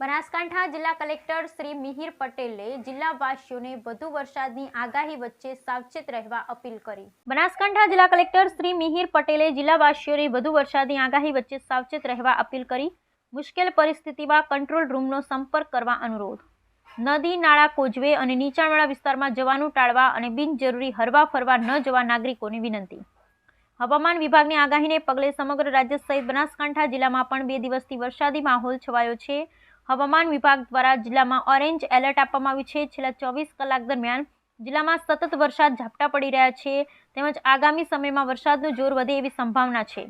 બનાસકાંઠા જિલ્લા કલેક્ટર શ્રી મિહિર પટેલે જિલ્લાવાસીઓને વધુ વરસાદની આગાહી વચ્ચે સાવચેત રહેવા અપીલ કરી. બનાસકાંઠા જિલ્લા કલેક્ટર શ્રી મિહિર પટેલે જિલ્લાવાસીઓને વધુ વરસાદની આગાહી વચ્ચે સાવચેત રહેવા અપીલ કરી. મુશ્કેલ પરિસ્થિતિમાં કંટ્રોલ રૂમનો સંપર્ક કરવા અનુરોધ. નદી, નાળા કોજવે અને નીચાણવાળા વિસ્તારમાં જવાનું ટાળવા અને બિનજરૂરી હરવા ફરવા ન જવા નાગરિકોની વિનંતી. હવામાન વિભાગની આગાહીને પગલે સમગ્ર રાજ્ય સહિત બનાસકાંઠા જિલ્લામાં પણ બે દિવસથી વરસાદી માહોલ છવાયો છે. હવામાન વિભાગ દ્વારા જિલ્લામાં ઓરેન્જ એલર્ટ આપવામાં આવ્યું છે. છેલ્લા ચોવીસ કલાક દરમિયાન જિલ્લામાં સતત વરસાદ ઝાપટા પડી રહ્યા છે તેમજ આગામી સમયમાં વરસાદનું જોર વધે એવી સંભાવના છે.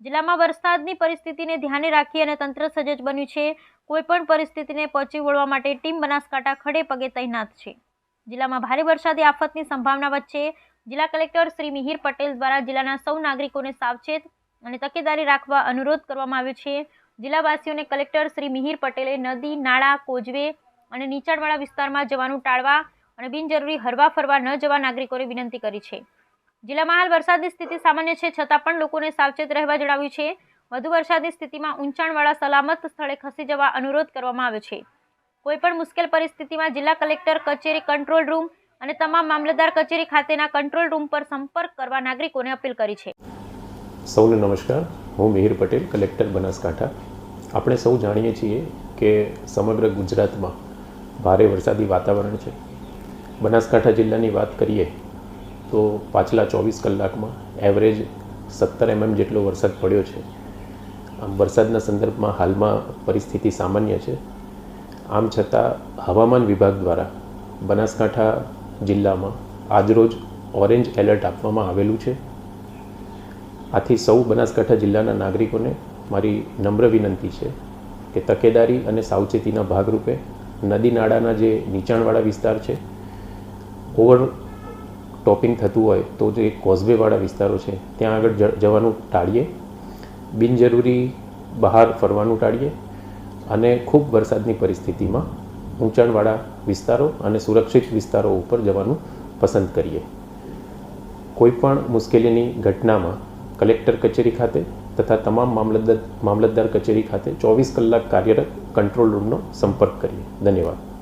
જિલ્લામાં વરસાદની પરિસ્થિતિને ધ્યાને રાખી અને તંત્ર સજ્જ બન્યું છે. કોઈપણ પરિસ્થિતિને પહોંચી વળવા માટે ટીમ બનાસકાંઠા ખડે પગે તૈનાત છે. જિલ્લામાં ભારે વરસાદી આફતની સંભાવના વચ્ચે જિલ્લા કલેક્ટર શ્રી મિહિર પટેલ દ્વારા જિલ્લાના સૌ નાગરિકોને સાવચેત અને તકેદારી રાખવા અનુરોધ કરવામાં આવ્યો છે. જિલ્લાવાસીઓને કલેક્ટર શ્રી મિહિર પટેલે નદી, નાળા કોજવે અને નીચાણવાળા વિસ્તારમાં જવાનું ટાળવા અને બિનજરૂરી હરવા ફરવા ન જવા નાગરિકોને વિનંતી કરી છે. જિલ્લામાં હાલ વરસાદની સ્થિતિ સામાન્ય છે, છતાં પણ લોકોને સાવચેત રહેવા જણાવ્યું છે. વધુ વરસાદની સ્થિતિમાં ઊંચાણવાળા સલામત સ્થળે ખસી જવા અનુરોધ કરવામાં આવ્યો છે. કોઈપણ મુશ્કેલ પરિસ્થિતિમાં જિલ્લા કલેક્ટર, કચેરી કંટ્રોલ રૂમ અને તમામ મામલતદાર કચેરી ખાતેના કંટ્રોલ રૂમ પર સંપર્ક કરવા નાગરિકોને અપીલ કરી છે. સૌને નમસ્કાર. હું મિહિર પટેલ, કલેક્ટર બનાસકાંઠા. આપણે સૌ જાણીએ છીએ કે સમગ્ર ગુજરાતમાં ભારે વરસાદી વાતાવરણ છે. બનાસકાંઠા જિલ્લાની વાત કરીએ તો પાછલા ચોવીસ કલાકમાં એવરેજ સત્તર એમએમ જેટલો વરસાદ પડ્યો છે. આમ વરસાદના સંદર્ભમાં હાલમાં પરિસ્થિતિ સામાન્ય છે. આમ છતાં હવામાન વિભાગ દ્વારા બનાસકાંઠા જિલ્લામાં આજરોજ ઓરેન્જ એલર્ટ આપવામાં આવેલું છે. આથી સૌ બનાસકાંઠા જિલ્લાના નાગરિકોને મારી નમ્ર વિનંતી છે કે તકેદારી અને સાવચેતીના ભાગરૂપે નદી નાળાના જે નીચાણવાળા વિસ્તાર છે, ઓવર ટોપિંગ થતું હોય તો જે કોઝવેવાળા વિસ્તારો છે, ત્યાં આગળ જવાનું ટાળીએ, બિનજરૂરી બહાર ફરવાનું ટાળીએ અને ખૂબ વરસાદની પરિસ્થિતિમાં ઊંચાણવાળા વિસ્તારો અને સુરક્ષિત વિસ્તારો ઉપર જવાનું પસંદ કરીએ. કોઈપણ મુશ્કેલીની ઘટનામાં કલેક્ટર કચેરી ખાતે તથા તમામ મામલતદાર મામલતદાર કચેરી ખાતે ચોવીસ કલાક કાર્યરત કંટ્રોલ રૂમનો સંપર્ક કરીએ. ધન્યવાદ.